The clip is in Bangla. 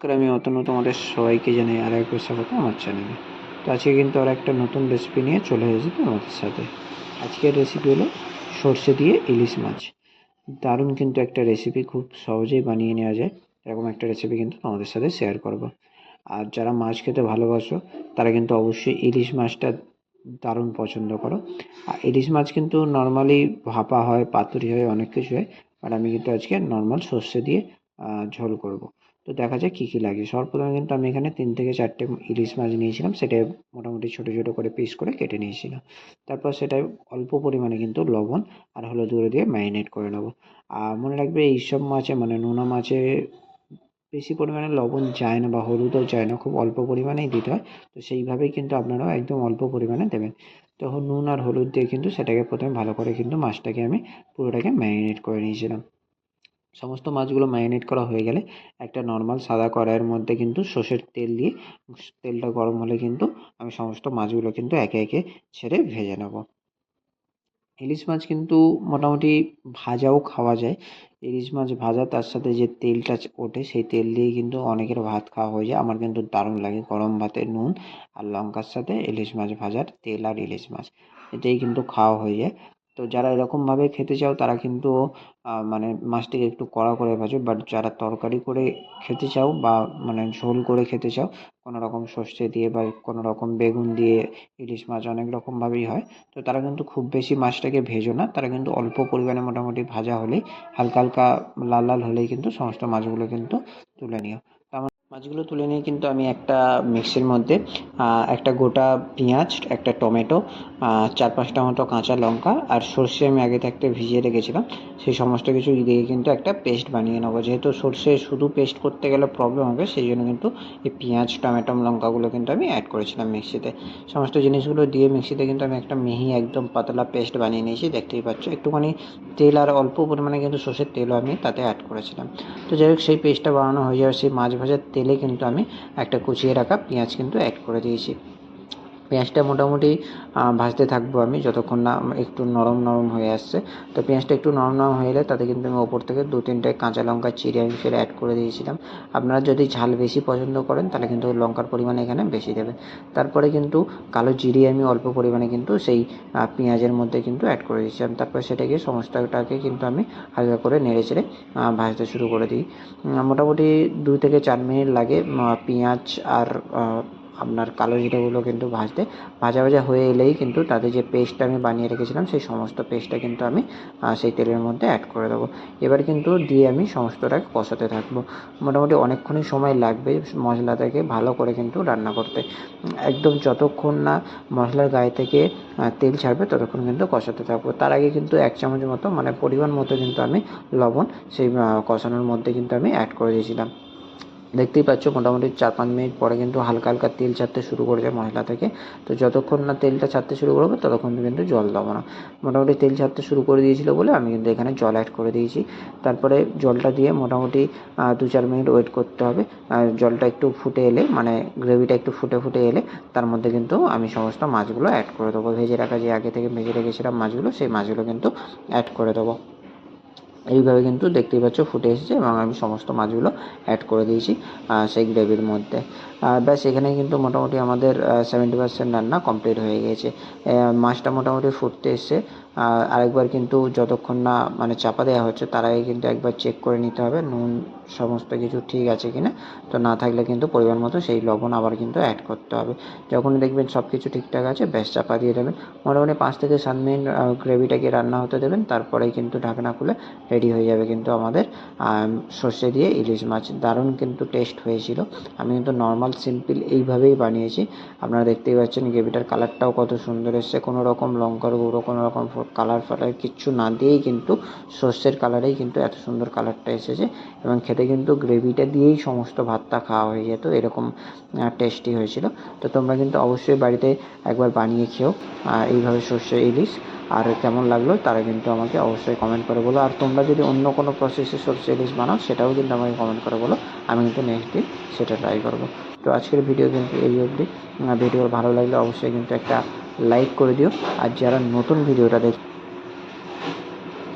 আমি অতনু তোমাদের সবাইকে জানাই আর একবার স্বাগত আমার চ্যানেলে। তো আজকে কিন্তু আর একটা নতুন রেসিপি নিয়ে চলে এসেছি তোমাদের সাথে। আজকের রেসিপি হলো সর্ষে দিয়ে ইলিশ মাছ। দারুণ কিন্তু একটা রেসিপি খুব সহজেই বানিয়ে নেওয়া যায়। এরকম একটা রেসিপি কিন্তু তোমাদের সাথে শেয়ার করব। আর যারা মাছ খেতে ভালোবাসো, তারা কিন্তু অবশ্যই ইলিশ মাছটা দারুণ পছন্দ করো। আর ইলিশ মাছ কিন্তু নর্মালি ভাপা হয়, পাতুরি হয়, অনেক কিছু হয় আর আমি কিন্তু আজকে নর্মাল সর্ষে দিয়ে ঝোল করব। তো দেখা যাক কী কী লাগে। সর্বপ্রথমে কিন্তু আমি এখানে তিন থেকে চারটে ইলিশ মাছ নিয়েছিলাম সেটা মোটামুটি ছোটো ছোটো করে পিস করে কেটে নিয়েছিলাম। তারপর সেটাই অল্প পরিমাণে কিন্তু লবণ আর হলুদ গুঁড়ো দিয়ে ম্যারিনেট করে নেব। আর মনে রাখবে এইসব মাছে মানে নোনা মাছে বেশি পরিমাণে লবণ যায় না বা হলুদও যায় না, খুব অল্প পরিমাণেই দিতে হয়। তো সেইভাবেই কিন্তু আপনারাও একদম অল্প পরিমাণে দেবেন। তো নুন আর হলুদ দিয়ে কিন্তু সেটাকে প্রথমে ভালো করে কিন্তু মাছটাকে আমি পুরোটাকে ম্যারিনেট করে নিয়েছিলাম। সমস্ত মাছগুলো ম্যারিনেট করা হয়ে গেলে একটা নর্মাল সাদা কড়াইয়ের মধ্যে কিন্তু সর্ষের তেল দিয়ে তেলটা গরম হলে কিন্তু আমি সমস্ত মাছগুলো কিন্তু একে একে ছেড়ে ভেজে নেব। ইলিশ মাছ কিন্তু মোটামুটি ভাজাও খাওয়া যায়। ইলিশ মাছ ভাজা, তার সাথে যে তেলটা ওঠে, সেই তেল দিয়ে কিন্তু অনেকের ভাত খাওয়া হয়ে যায়। আমার কিন্তু দারুণ লাগে গরম ভাতে নুন আর লঙ্কার সাথে ইলিশ মাছ ভাজার তেল আর ইলিশ মাছ। এটাই কিন্তু খাওয়া হয়ে যায়। তো যারা এরকমভাবে খেতে চাও, তারা কিন্তু মানে মাছটিকে একটু কড়া করে ভাজো। বাট যারা তরকারি করে খেতে চাও বা মানে ঝোল করে খেতে চাও কোনো রকম সর্ষে দিয়ে বা কোনো রকম বেগুন দিয়ে ইলিশ মাছ অনেক রকমভাবেই হয়, তো তারা কিন্তু খুব বেশি মাছটাকে ভেজো না। তারা কিন্তু অল্প পরিমাণে মোটামুটি ভাজা হলেই, হালকা হালকা লাল লাল হলেই কিন্তু সমস্ত মাছগুলো কিন্তু তুলে নিও। মাছগুলো তুলে নিয়ে কিন্তু আমি একটা মিক্সির মধ্যে একটা গোটা পেঁয়াজ, একটা টমেটো চার পাঁচটা মতো কাঁচা লঙ্কা আর সর্ষে আমি আগে থাকতে ভিজিয়ে রেখেছিলাম। সেই সমস্ত কিছু দিয়ে কিন্তু একটা পেস্ট বানিয়ে নেব। যেহেতু সর্ষে শুধু পেস্ট করতে গেলে প্রবলেম হবে, সেই জন্য কিন্তু এই পেঁয়াজ, টমেটো, লঙ্কাগুলো কিন্তু আমি অ্যাড করেছিলাম মিক্সিতে। সমস্ত জিনিসগুলো দিয়ে মিক্সিতে কিন্তু আমি একটা মিহি একদম পাতলা পেস্ট বানিয়ে নিয়েছি, দেখতেই পাচ্ছ। একটুখানি তেল আর অল্প পরিমাণে কিন্তু সর্ষের তেলও আমি তাতে অ্যাড করেছিলাম। তো যাই হোক, সেই পেস্টটা বানানো হয়ে যাবে সেই মাছ ভাজার তেলে কিন্তু আমি একটা কুচিয়ে রাখা পেঁয়াজ কিন্তু অ্যাড করে দিয়েছি। পেঁয়াজটা মোটামুটি ভাজতে থাকব আমি যতক্ষণ না একটু নরম নরম হয়ে আসছে। তো পেঁয়াজটা একটু নরম নরম হয়ে এলে তাতে কিন্তু আমি ওপর থেকে দু তিনটে কাঁচা লঙ্কা, চিড়ে আমি সেটা অ্যাড করে দিয়েছিলাম। আপনারা যদি ঝাল বেশি পছন্দ করেন তাহলে কিন্তু লঙ্কার পরিমাণ এখানে বেশি দেবে। তারপরে কিন্তু কালো জিরে আমি অল্প পরিমাণে কিন্তু সেই পেঁয়াজের মধ্যে কিন্তু অ্যাড করে দিয়েছিলাম। তারপর সেটাকে সমস্তটাকে কিন্তু আমি হালকা করে নেড়ে চেড়ে ভাজতে শুরু করে দিই। মোটামুটি দুই থেকে চার মিনিট লাগে পেঁয়াজ আর আপনার কালো জিরেগুলো কিন্তু ভাজতে, ভাজা ভাজা হয়ে এলেই কিন্তু তাতে যে পেস্টটা আমি বানিয়ে রেখেছিলাম, সেই সমস্ত পেস্টটা কিন্তু আমি সেই তেলের মধ্যে অ্যাড করে দেবো। এবার কিন্তু দিয়ে আমি সমস্তটাকে কষাতে থাকব। মোটামুটি অনেকক্ষণই সময় লাগবে মশলাটাকে ভালো করে কিন্তু রান্না করতে। একদম যতক্ষণ না মশলার গায়ে থেকে তেল ছাড়বে ততক্ষণ কিন্তু কষাতে থাকব। তার আগে কিন্তু এক চামচ মতো মানে পরিমাণ মতো কিন্তু আমি লবণ, সেই কষানোর মধ্যে কিন্তু আমি অ্যাড করে দিয়েছিলাম। দেখতেই পাচ্ছ, মোটামুটি চার পাঁচ মিনিট পরে কিন্তু হালকা হালকা তেল ছাড়তে শুরু করেছে মশলা থেকে। তো যতক্ষণ না তেলটা ছাড়তে শুরু করবে, ততক্ষণ কিন্তু জল দেবো না। মোটামুটি তেল ছাড়তে শুরু করে দিয়েছিলো বলে আমি কিন্তু এখানে জল অ্যাড করে দিয়েছি। তারপরে জলটা দিয়ে মোটামুটি দু চার মিনিট ওয়েট করতে হবে। জলটা একটু ফুটে এলে মানে গ্রেভিটা একটু ফুটে ফুটে এলে, তার মধ্যে কিন্তু আমি সমস্ত মাছগুলো অ্যাড করে দেবো। ভেজে রাখা যে আগে থেকে ভেজে রেখেছিলাম মাছগুলো, সেই মাছগুলো কিন্তু অ্যাড করে দেবো। এইভাবে কিন্তু দেখতেই পাচ্ছ ফুটে এসেছে এবং আমি সমস্ত মাছগুলো অ্যাড করে দিয়েছি সেই গ্রেভির মধ্যে। ব্যাস এখানে কিন্তু মোটামুটি আমাদের সেভেন্টি পার্সেন্ট রান্না কমপ্লিট হয়ে গেছে মাছটা মোটামুটি ফুটতে এসছে। আরেকবার কিন্তু যতক্ষণ না মানে চাপা দেওয়া হচ্ছে, তার আগে কিন্তু একবার চেক করে নিতে হবে। নুন সমস্ত কিছু ঠিক আছে কি না তো না থাকলে কিন্তু পরিমাণ মতো সেই লবণ আবার কিন্তু অ্যাড করতে হবে। যখন দেখবেন সব কিছু ঠিকঠাক আছে, ব্যাস, চাপা দিয়ে দেবেন। মোটামুটি পাঁচ থেকে সাত মিনিট গ্রেভিটাকে রান্না হতে দেবেন। তারপরেই কিন্তু ঢাকনা খুলে রেডি হয়ে যাবে কিন্তু আমাদের সর্ষে দিয়ে ইলিশ মাছ। দারুণ কিন্তু টেস্ট হয়েছিল। আমি কিন্তু নর্মাল সিম্পল এইভাবেই বানিয়েছি। আপনারা দেখতেই পাচ্ছেন গ্রেভিটার কালারটাও কত সুন্দর এসছে। কোনো রকম লঙ্কার গুঁড়ো, কোনো রকম কালার ফালার কিচ্ছু না দিয়েই কিন্তু সর্ষের কালারেই কিন্তু এত সুন্দর কালারটা এসেছে এবং খেতে কিন্তু গ্রেভিটা দিয়েই সমস্ত ভাতটা খাওয়া হয়ে যেত। এরকম টেস্টি হয়েছিল। তো তোমরা কিন্তু অবশ্যই বাড়িতে একবার বানিয়ে খেও এইভাবে সর্ষে ইলিশ। আর কেমন লাগল তারা কিন্তু আমাকে অবশ্যই কমেন্ট করে বলো। আর তোমরা যদি অন্য কোনো প্রসেসে সর্ষে ইলিশ বানাও, সেটাও কিন্তু আমাকে কমেন্ট করে বলো। আমি কিন্তু নেক্সট দিন সেটা ট্রাই করব। তো আজকের ভিডিও কিন্তু এই অবধি। ভিডিও ভালো লাগলে অবশ্যই কিন্তু একটা লাইক করে দিও। আর যারা নতুন ভিডিওটা দেখ